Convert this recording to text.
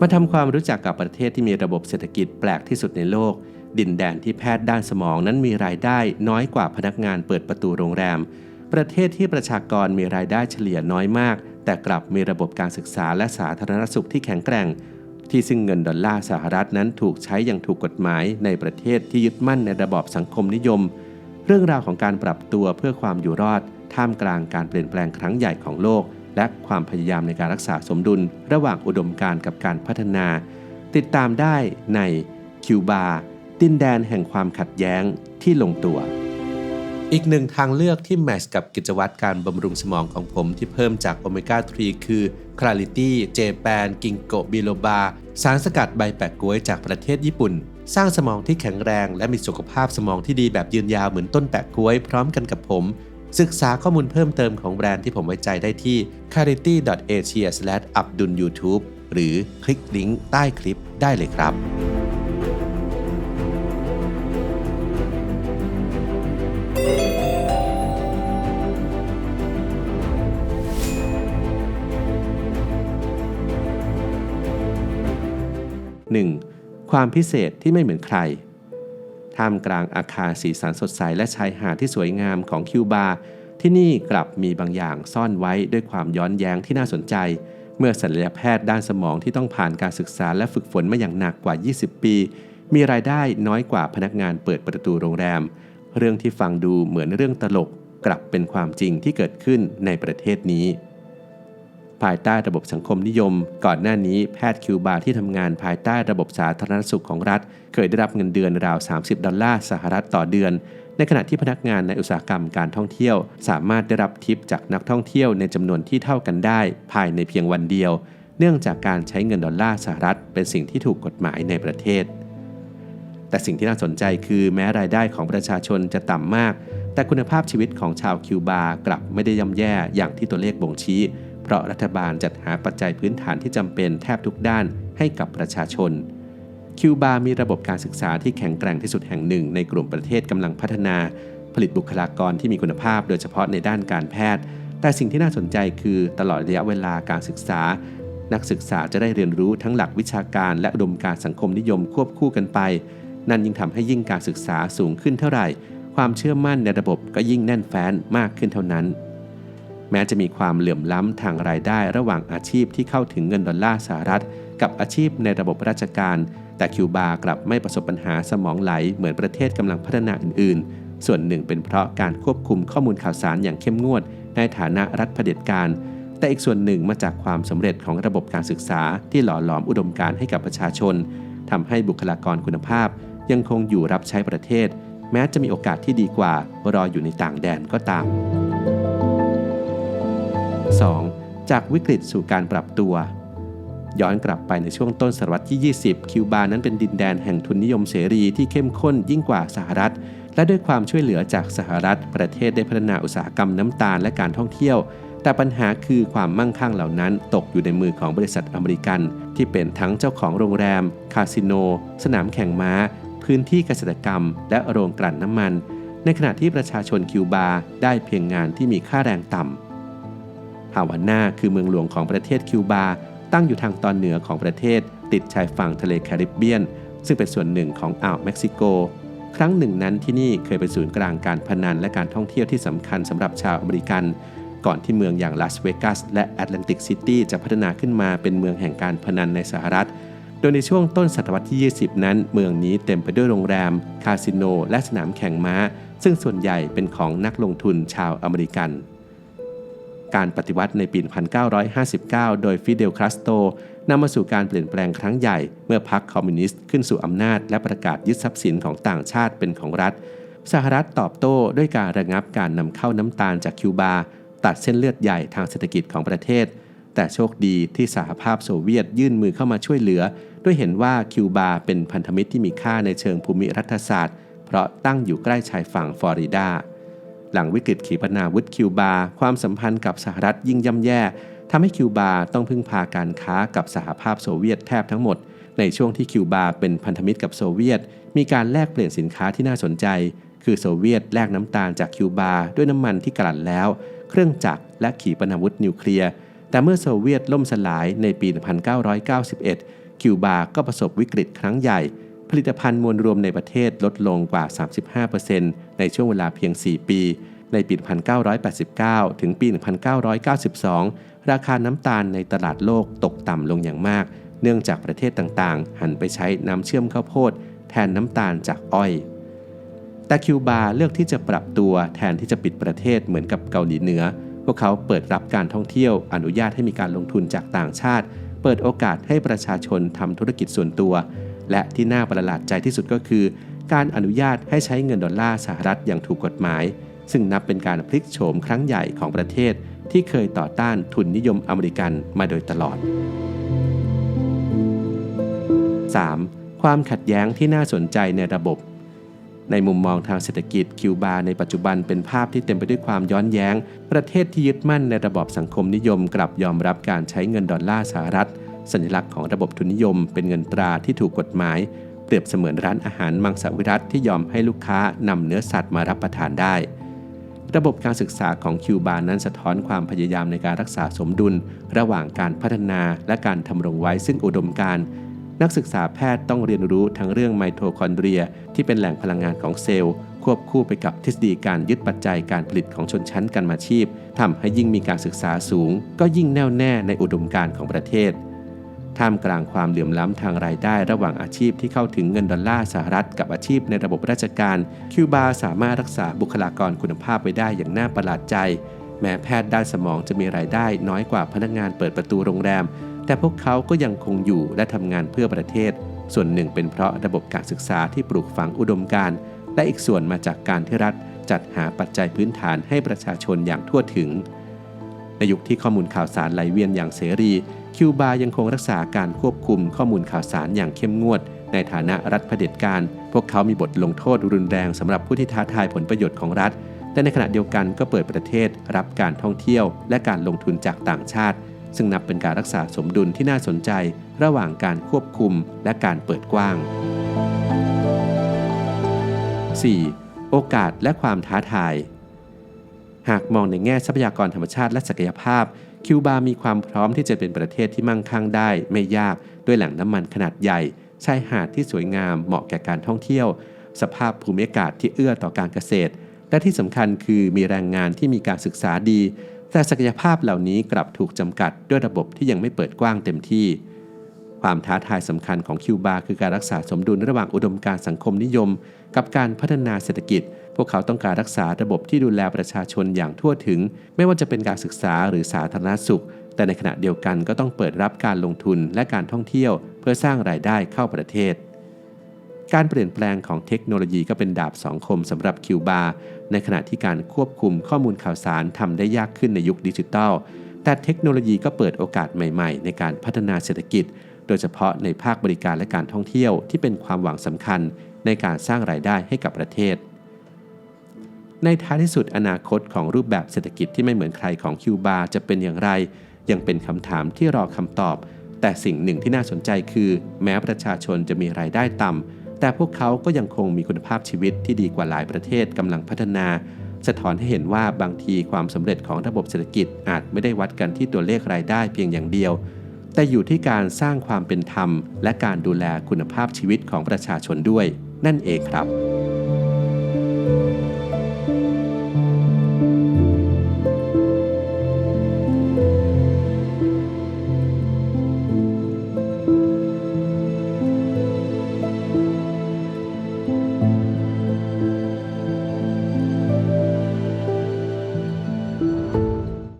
มาทำความรู้จักกับประเทศที่มีระบบเศรษฐกิจแปลกที่สุดในโลก ดินแดนที่แพทย์ด้านสมองนั้นมีรายได้น้อยกว่าพนักงานเปิดประตูโรงแรม ประเทศที่ประชากรมีรายได้เฉลี่ยน้อยมาก แต่กลับมีระบบการศึกษาและสาธารณสุขที่แข็งแกร่ง ที่ซึ่งเงินดอลลาร์สหรัฐนั้นถูกใช้อย่างถูกกฎหมายในประเทศที่ยึดมั่นในระบอบสังคมนิยม เรื่องราวของการปรับตัวเพื่อความอยู่รอด ท่ามกลางการเปลี่ยนแปลงครั้งใหญ่ของโลก และความพยายามในการรักษาสมดุล ระหว่างอุดมการกับการพัฒนา ติดตามได้ในคิวบาดินแดนแห่งความขัดแย้งที่ลงตัว อีกหนึ่งทางเลือกที่แมชกับกิจวัตรการบำรุงสมองของผมที่เพิ่มจากโอเมก้า 3 คือ Clarity j a p a n Ginkgo biloba สารสกัดใบแปะก๊วยจากประเทศญี่ปุ่น สร้างสมองที่แข็งแรงและมีสุขภาพสมองที่ดีแบบยืนยาวเหมือนต้นแปะก๊วยพร้อมกันกับผม ศึกษาข้อมูลเพิ่มเติมของแบรนด์ที่ผมไว้ใจได้ที่ clarity.asia/abdulyoutube หรือคลิกลิงก์ใต้คลิปได้เลยครับ 1. ความพิเศษที่ไม่เหมือนใคร ท่ามกลางอาคารสีสันสดใสและชายหาดที่สวยงามของคิวบา ที่นี่กลับมีบางอย่างซ่อนไว้ด้วยความย้อนแย้งที่น่าสนใจ เมื่อศัลยแพทย์ด้านสมองที่ต้องผ่านการศึกษาและฝึกฝนมาอย่างหนักกว่า 20 ปี มีรายได้น้อยกว่าพนักงานเปิดประตูโรงแรม เรื่องที่ฟังดูเหมือนเรื่องตลกกลับเป็นความจริงที่เกิดขึ้นในประเทศนี้ ภายใต้ระบบสังคมนิยม ก่อนหน้านี้แพทย์คิวบาที่ทำงานภายใต้ระบบสาธารณสุขของรัฐ เคยได้รับเงินเดือนราว 30 ดอลลาร์สหรัฐต่อเดือน ในขณะที่พนักงานในอุตสาหกรรมการท่องเที่ยว สามารถได้รับทิปจากนักท่องเที่ยวในจำนวนที่เท่ากันได้ ภายในเพียงวันเดียว เนื่องจากการใช้เงินดอลลาร์สหรัฐ เป็นสิ่งที่ถูกกฎหมายในประเทศ แต่สิ่งที่น่าสนใจคือแม้รายได้ของประชาชนจะต่ำมาก แต่คุณภาพชีวิตของชาวคิวบากลับไม่ได้ย่ำแย่อย่างที่ตัวเลขบ่งชี้ เพราะรัฐบาลจัดหาปัจจัยพื้นฐานที่จำเป็นแทบทุกด้านให้กับประชาชน คิวบา มีระบบการศึกษาที่แข็งแกร่งที่สุดแห่งหนึ่ง ในกลุ่มประเทศกำลังพัฒนา ผลิตบุคลากรที่มีคุณภาพโดยเฉพาะในด้านการแพทย์ แต่สิ่งที่น่าสนใจคือตลอดระยะเวลาการศึกษา นักศึกษาจะได้เรียนรู้ทั้งหลักวิชาการและอุดมการสังคมนิยมควบคู่กันไป นั่นยิ่งทำให้ยิ่งการศึกษาสูงขึ้นเท่าไหร่ ความเชื่อมั่นในระบบก็ยิ่งแน่นแฟ้นมากขึ้นเท่านั้น แม้จะมีความเหลื่อมล้ำทางรายได้ระหว่างอาชีพที่เข้าถึงเงินดอลลาร์สหรัฐ กับอาชีพในระบบราชการ แต่คิวบากลับไม่ประสบปัญหาสมองไหลเหมือนประเทศกำลังพัฒนาอื่น ๆ ส่วนหนึ่งเป็นเพราะการควบคุมข้อมูลข่าวสารอย่างเข้มงวด ในฐานะรัฐเผด็จการ แต่อีกส่วนหนึ่งมาจากความสำเร็จของระบบการศึกษาที่หล่อหลอมอุดมการให้กับประชาชนทำให้บุคลากรคุณภาพ ยังคงอยู่รับใช้ประเทศ แม้จะมีโอกาสที่ดีกว่ารออยู่ในต่างแดนก็ตาม 2. จากวิกฤตสู่การปรับตัว ย้อนกลับไปในช่วงต้นศตวรรษที่ 20 คิวบานั้นเป็นดินแดนแห่งทุนนิยมเสรีที่เข้มข้นยิ่งกว่าสหรัฐ และด้วยความช่วยเหลือจากสหรัฐ ประเทศได้พัฒนาอุตสาหกรรมน้ำตาลและการท่องเที่ยว แต่ปัญหาคือความมั่งคั่งเหล่านั้น ตกอยู่ในมือของบริษัทอเมริกัน ที่เป็นทั้งเจ้าของโรงแรม คาสิโน สนามแข่งม้า พื้นที่เกษตรกรรม และโรงกลั่นน้ำมัน ในขณะที่ประชาชนคิวบาได้เพียงงานที่มีค่าแรงต่ำาวาน่าคือเมืองหลวงของประเทศคิวบา ตั้งอยู่ทางตอนเหนือของประเทศ ติดชายฝั่งทะเลแคริบเบียน ซึ่งเป็นส่วนหนึ่งของอ่าวเม็กซิโก ครั้งหนึ่งนั้นที่นี่เคยเป็นศูนย์กลางการพนันและการท่องเที่ยวที่สำคัญสำหรับชาวอเมริกัน ก่อนที่เมืองอย่างลาสเวกัสและแอตแลนติกซิตี้จะพัฒนาขึ้นมาเป็นเมืองแห่งการพนันในสหรัฐ โดยในช่วงต้นศตวรรษที่ 20 นั้น เมืองนี้เต็มไปด้วยโรงแรม คาสิโน และสนามแข่งม้า ซึ่งส่วนใหญ่เป็นของนักลงทุนชาวอเมริกัน การปฏิวัติในปี 1959 โดยฟิเดลคาสโตนำมาสู่การเปลี่ยนแปลงครั้งใหญ่ เมื่อพรรคคอมมิวนิสต์ขึ้นสู่อำนาจและประกาศยึดทรัพย์สินของต่างชาติเป็นของรัฐ สหรัฐตอบโต้ด้วยการระงับการนำเข้าน้ำตาลจากคิวบา ตัดเส้นเลือดใหญ่ทางเศรษฐกิจของประเทศ แต่โชคดีที่สหภาพโซเวียตยื่นมือเข้ามาช่วยเหลือ ด้วยเห็นว่าคิวบาเป็นพันธมิตรที่มีค่าในเชิงภูมิรัฐศาสตร์ เพราะตั้งอยู่ใกล้ชายฝั่งฟลอริดา หลังวิกฤตขีปนาวุธคิวบา ความสัมพันธ์กับสหรัฐยิ่งย่ำแย่ทำให้คิวบาต้องพึ่งพาการค้ากับสหภาพโซเวียตแทบทั้งหมด ในช่วงที่คิวบาเป็นพันธมิตรกับโซเวียต มีการแลกเปลี่ยนสินค้าที่น่าสนใจ คือโซเวียตแลกน้ำตาลจากคิวบาด้วยน้ำมันที่กลั่นแล้ว เครื่องจักรและขีปนาวุธนิวเคลียร์ แต่เมื่อโซเวียตล่มสลายในปี 1991 คิวบาก็ประสบวิกฤตครั้งใหญ่ ผลิตภัณฑ์มวลรวมในประเทศลดลงกว่า 35%ในช่วงเวลาเพียง 4 ปี ในปี 1989 ถึงปี 1992 ราคาน้ำตาลในตลาดโลกตกต่ำลงอย่างมาก เนื่องจากประเทศต่างๆ หันไปใช้น้ำเชื่อมข้าวโพด แทนน้ำตาลจากอ้อย แต่คิวบาเลือกที่จะปรับตัวแทนที่จะปิดประเทศเหมือนกับเกาหลีเหนือ พวกเขาเปิดรับการท่องเที่ยว อนุญาตให้มีการลงทุนจากต่างชาติ เปิดโอกาสให้ประชาชนทำธุรกิจส่วนตัว และที่น่าประหลาดใจที่สุดก็คือ การอนุญาตให้ใช้เงินดอลลาร์สหรัฐอย่างถูกกฎหมาย ซึ่งนับเป็นการพลิกโฉมครั้งใหญ่ของประเทศ ที่เคยต่อต้านทุนนิยมอเมริกันมาโดยตลอด 3. ความขัดแย้งที่น่าสนใจในระบบ ในมุมมองทางเศรษฐกิจคิวบาในปัจจุบันเป็นภาพที่เต็มไปด้วยความย้อนแย้ง ประเทศที่ยึดมั่นในระบอบสังคมนิยมกลับยอมรับการใช้เงินดอลลาร์สหรัฐ สัญลักษณ์ของระบบทุนนิยม เป็นเงินตราที่ถูกกฎหมาย เปรียบเสมือนร้านอาหารมังสวิรัตที่ยอมให้ลูกค้านำเนื้อสัตว์มารับประทานได้ ระบบการศึกษาของคิวบานั้นสะท้อนความพยายามในการรักษาสมดุล ระหว่างการพัฒนาและการทำรงไว้ซึ่งอุดมการณ์นักศึกษาแพทย์ต้องเรียนรู้ทั้งเรื่องไมโทคอนเดรีย ที่เป็นแหล่งพลังงานของเซลล์ ควบคู่ไปกับทฤษฎีการยึดปัจจัยการผลิตของชนชั้นกันมาชีพทำให้ยิ่งมีการศึกษาสูง ก็ยิ่งแน่วแน่ในอุดมการณ์ของประเทศ ท่ามกลางความเหลื่อมล้ำทางรายได้ระหว่างอาชีพที่เข้าถึงเงินดอลลาร์สหรัฐกับอาชีพในระบบราชการ คิวบาสามารถรักษาบุคลากรคุณภาพไว้ได้อย่างน่าประหลาดใจ แม้แพทย์ด้านสมองจะมีรายได้น้อยกว่าพนักงานเปิดประตูโรงแรม แต่พวกเขาก็ยังคงอยู่และทำงานเพื่อประเทศ ส่วนหนึ่งเป็นเพราะระบบการศึกษาที่ปลูกฝังอุดมการณ์และอีกส่วนมาจากการที่รัฐจัดหาปัจจัยพื้นฐานให้ประชาชนอย่างทั่วถึง ในยุคที่ข้อมูลข่าวสารไหลเวียนอย่างเสรี คิวบายังคงรักษาการควบคุมข้อมูลข่าวสารอย่างเข้มงวด ในฐานะรัฐเผด็จการ พวกเขามีบทลงโทษรุนแรงสำหรับผู้ที่ท้าทายผลประโยชน์ของรัฐ แต่ในขณะเดียวกันก็เปิดประเทศรับการท่องเที่ยว และการลงทุนจากต่างชาติ ซึ่งนับเป็นการรักษาสมดุลที่น่าสนใจ ระหว่างการควบคุมและการเปิดกว้าง 4. โอกาสและความท้าทาย หากมองในแง่ทรัพยากรธรรมชาติและศักยภาพ คิวบามีความพร้อมที่จะเป็นประเทศที่มั่งคั่งได้ไม่ยากด้วยแหล่งน้ำมันขนาดใหญ่ชายหาดที่สวยงามเหมาะแก่การท่องเที่ยว สภาพภูมิอากาศที่เอื้อต่อการเกษตร และที่สำคัญคือมีแรงงานที่มีการศึกษาดี แต่ศักยภาพเหล่านี้กลับถูกจำกัดด้วยระบบที่ยังไม่เปิดกว้างเต็มที่ ความท้าทายสำคัญของคิวบาคือการรักษาสมดุลระหว่างอุดมการสังคมนิยม กับการพัฒนาเศรษฐกิจ พวกเขาต้องการรักษาระบบที่ดูแลประชาชนอย่างทั่วถึง ไม่ว่าจะเป็นการศึกษาหรือสาธารณสุข แต่ในขณะเดียวกันก็ต้องเปิดรับการลงทุนและการท่องเที่ยว เพื่อสร้างรายได้เข้าประเทศ การเปลี่ยนแปลงของเทคโนโลยีก็เป็นดาบสองคมสำหรับคิวบา ในขณะที่การควบคุมข้อมูลข่าวสารทำได้ยากขึ้นในยุคดิจิทัล แต่เทคโนโลยีก็เปิดโอกาสใหม่ ๆ ในการพัฒนาเศรษฐกิจ โดยเฉพาะในภาคบริการและการท่องเที่ยวที่เป็นความหวังสำคัญในการสร้างรายได้ให้กับประเทศ ในท้ายที่สุดอนาคตของรูปแบบเศรษฐกิจที่ไม่เหมือนใครของคิวบาจะเป็นอย่างไร ยังเป็นคำถามที่รอคำตอบ แต่สิ่งหนึ่งที่น่าสนใจคือ แม้ประชาชนจะมีรายได้ต่ำแต่พวกเขาก็ยังคงมีคุณภาพชีวิตที่ดีกว่าหลายประเทศกำลังพัฒนา สะท้อนให้เห็นว่าบางทีความสำเร็จของระบบเศรษฐกิจอาจไม่ได้วัดกันที่ตัวเลขรายได้เพียงอย่างเดียว แต่อยู่ที่การสร้างความเป็นธรรม และการดูแลคุณภาพชีวิตของประชาชนด้วย นั่นเองครับ